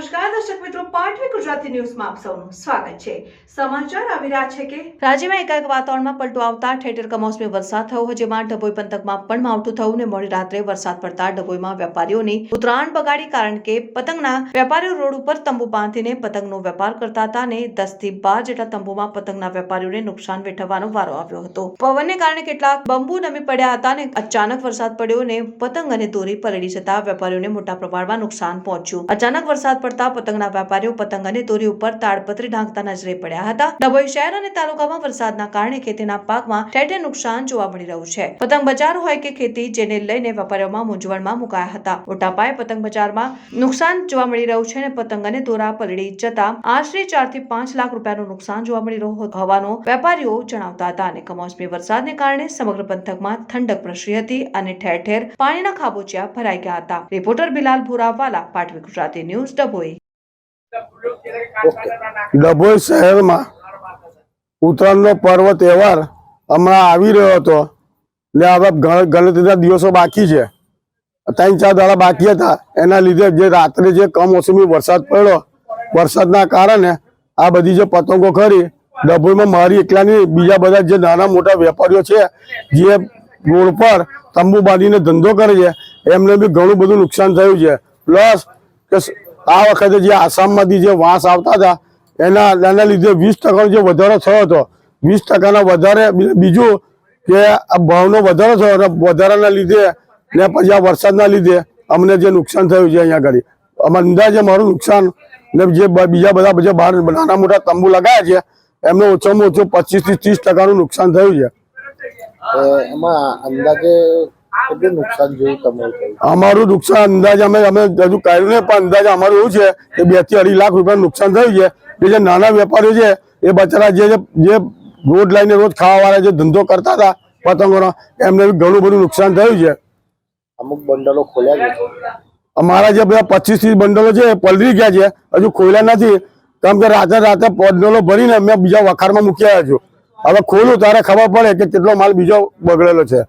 નમસ્કાર ને બગાડી કારણ કે પતંગના વેપારીઓ રોડ ઉપર તંબુ બાંધીને પતંગનો વેપાર કરતા હતા અને દસથી બાર જેટલા તંબુમાં પતંગના વેપારીઓને નુકસાન વેઠવવાનો વારો આવ્યો હતો. પવનને કારણે કેટલાક બંબુ નમી પડ્યા હતા અને અચાનક વરસાદ પડ્યો ને પતંગ અને દોરી પલળી જતા વેપારીઓને મોટા પ્રમાણમાં નુકસાન પહોંચ્યું. અચાનક વરસાદ પડતા પતંગના વેપારીઓ પતંગ દોરી ઉપર તાડપત્રી ઢાંકતા નજરે પડ્યા હતા. ડભોઈ શહેર અને તાલુકામાં વરસાદના કારણે ખેતીના પાકમાં ઠેર નુકસાન જોવા મળી રહ્યું છે. પતંગ બજાર હોય કે ખેતી જેને લઈને વેપારીઓમાં મૂંઝવણમાં મુકાયા હતા. મોટા પતંગ બજારમાં નુકસાન જોવા મળી રહ્યું છે અને પતંગ અને દોરા પલળી જતા આશરે ચારથી પાંચ લાખ રૂપિયાનું નુકસાન જોવા મળી રહ્યું હોવાનો વેપારીઓ જણાવતા હતા અને કમોસમી વરસાદને કારણે સમગ્ર પંથકમાં ઠંડક પ્રસરી હતી અને ઠેર ઠેર પાણીના ખાબોચિયા ભરાઈ ગયા હતા. Reporter Bilal Bhurawala Patvi Gujarati news, Dabhoi. Dabhoi શહેરમાં ઉત્તરાયણનો પર્વ તહેવાર હમણાં આવી રહ્યો હતો. ને હવે ગણ- ગણતરીના દિવસો બાકી છે. ત્રણ, ચાર દાડા બાકી હતા. એના લીધે જે રાત્રે જે કમોસમી વરસાદ પડ્યો, વરસાદના કારણે આ બધી જે પતંગો ખરી ડભોઈમાં મારી એકલાની બીજા બધા જે નાના મોટા વેપારીઓ છે, જે રોડ પર તંબુ બાંધીને ધંધો કરે છે, એમને બી ઘણું બધું નુકસાન થયું છે. પ્લસ કે આ વખતે જે આસામમાંથી જે વાંસ આવતા હતા, એના એના લીધે વીસ ટકાનો જે વધારો થયો હતો, વીસ ટકાના વધારે બીજું કે આ ભાવનો વધારો થયો અને વધારાના લીધે ને પછી આ વરસાદના લીધે અમને જે નુકસાન થયું છે અહીંયા આગળ, અમારે અંદાજે મારું નુકસાન ને જે બીજા બધા જે બહાર નાના મોટા તંબુ લગાવ્યા છે, એમને ઓછામાં ઓછું પચીસથી ત્રીસ ટકાનું નુકસાન થયું છે. એમાં અંદાજે કેટલું નુકસાન જોયું તમારું થયું અમારું નુકસાન અંદાજે અમે અમે હજુ કર્યું નહીં પણ અંદાજે અમારું એવું છે કે બેથી અઢી લાખ રૂપિયાનું નુકસાન થયું છે. કે જે નાના વેપારીઓ છે એ બચારા જે જે રોડ લાઈને રોજ ખાવા વાળા જે ધંધો કરતા હતા પતંગોનો એમને ઘણું બધું નુકસાન થયું છે. અમુક બંડલો ખોલ્યા છે. અમારા જે બધા પચીસ ત્રીસ બંડલો છે એ પલરી ગયા છે. હજુ ખોલ્યા નથી. કેમ કે રાતે રાતે બંડલો ભરીને મેં બીજા વખારમાં મૂકી આવ્યા છું. હવે ખોલું ત્યારે ખબર પડે કે કેટલો માલ બીજો બગડેલો છે.